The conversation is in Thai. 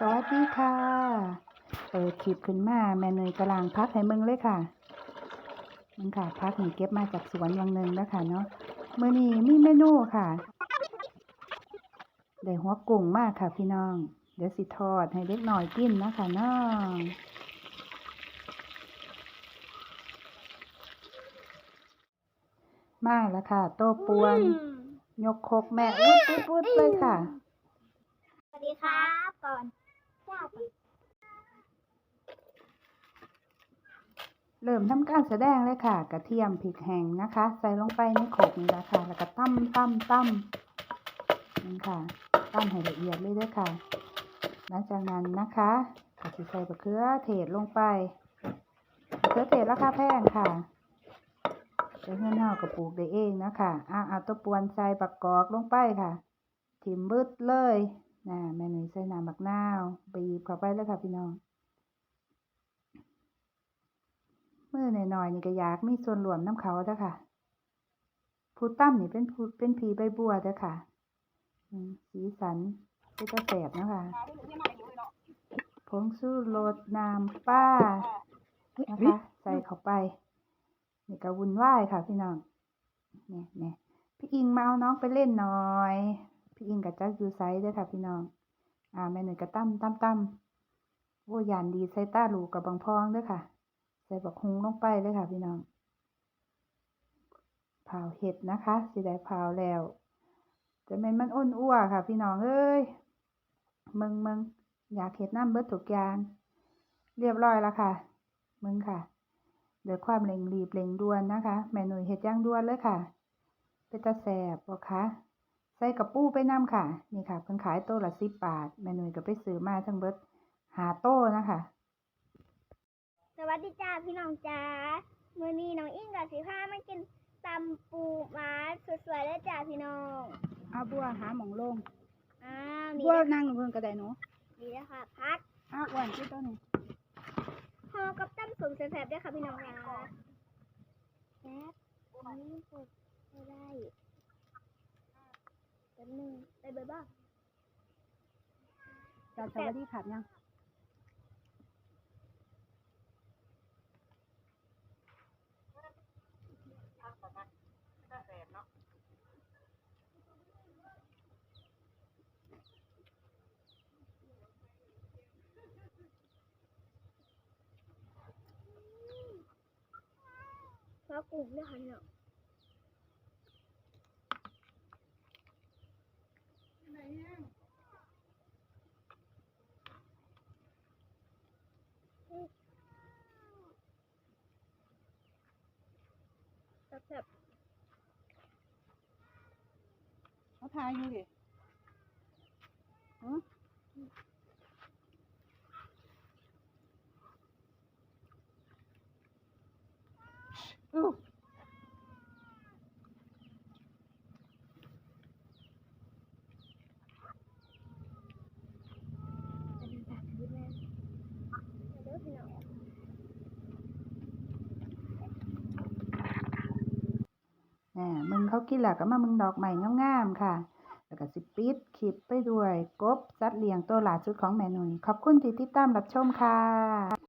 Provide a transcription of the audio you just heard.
สวัสดีค่ะ เปิดคลิปขึ้นมาแม่เนยกำลังพักให้มึงเลยค่ะมึงค่ะพักหนีเก็บมาจากสวนวังหนึ่งแล้วค่ะเนาะเมื้อนี้มีเมนูค่ะได้หัวกุ้งมากค่ะพี่น้อง เดี๋ยวสิทอดให้เด็กหน่อยกินนะคะน้องมาแล้วค่ะ โต๊ะปวน ยกคกแม่อุ๊ดอุ๊ดอุ๊ดเลยค่ะ สวัสดีครับก่อนจ้าก่อน เริ่มทำการแสดงเลยค่ะ กระเทียมพริกแห้งนะคะ ใส่ลงไปในโขกนี่แหละค่ะ แล้วก็ตั้มตั้มตั้มนี่ค่ะตั้มให้ละเอียดเลยด้วยค่ะ หลังจากนั้นนะคะก็จะใส่บะเขือเทศลงไปบะเขือเทศราคาแพงค่ะแต่เงินเฮากับปลูกได้เองนะคะอะเอาตัวปวนใส่บักกอกลงไปค่ะทิมบึดเลยน่ะแม่หนุ่ยใส่น้ำบักนาวบีบเข้าไปเลยค่ะพี่น้อง มือหน่อยๆนี่ก็อยากมีส่วนรวมน้ำเขาเด้อค่ะ ผู้ตั้มนี่เป็นผู้เป็นผีใบบัวเด้อค่ะอืมสีสันก็จะแสบนะคะผงสู้รสน้ำป้านะคะ ใส่เข้าไป นี่ก็วุ่นวายค่ะพี่น้องเนี่ยเนี่ยพี่อิงมาเอาน้องไปเล่นหน่อย พี่อิงกับจักอยู่ไซด์เด้อค่ะพี่น้อง อ่าแม่หน่อยก็ตั้มตั้มตั้มโอ้ยานดีใส่ต้าลูกกับบางพองเด้อค่ะ ใส่บักฮุงลงไปเลยค่ะพี่น้องเผาเห็ดนะคะสิได้เผาแล้วจะเป็นมันอ้นอ้วค่ะ พี่น้องเอ้ยมึงมึงอยากเห็ดน้ำเบิดทุกยาง เรียบร้อยแล้วค่ะ มึงค่ะเดือความเร่งรีบเร่งด่วนนะคะ แม่หนุ่ยเห็ดย่างด่วนเลยค่ะเป็นตาแสบบ่คะใส่กระปูไปน้ำค่ะ นี่ค่ะเพิ่นขายโต้ละสิบบาท แม่หนุ่ยก็ไปซื้อมาทั้งเบิดหาโต้นะคะ สวัสดีจ้าพี่น้องจ้ามื้อนี้น้องอิงกับสิพามากินตำปูม้าสวยๆเลยจ้าพี่น้องเอาบัวหาหมองลงอ้าวนี่บัวนะนั่งเพิ่นก็ได้หนูนี่นะคะพัดอ้าวอ้วนที่ต้นนี้ห่อกับตำสมแซ่บๆด้วยค่ะพี่น้องจ้าแซ่บอันนี้เปิดไม่ได้แป๊บหนึงได้เบอร์บ้างจัดสวัสดีครับยัง พราะกลุ่มด้วยค่ะพี่น้องแซ่บเขาทายอยู่ดิอู้ ๆอันนี้ค่ะยืดแม่เด้อพี่น้อง แหมมึงเขา กินแล้วก็มามึงดอกใหม่งามๆค่ะ แล้วก็สิปิดคลิปไปด้วย กบสัตว์เลี้ยงตัวหลาชุดของแม่หนุ่ยขอบคุณที่ติดตามรับชมค่ะ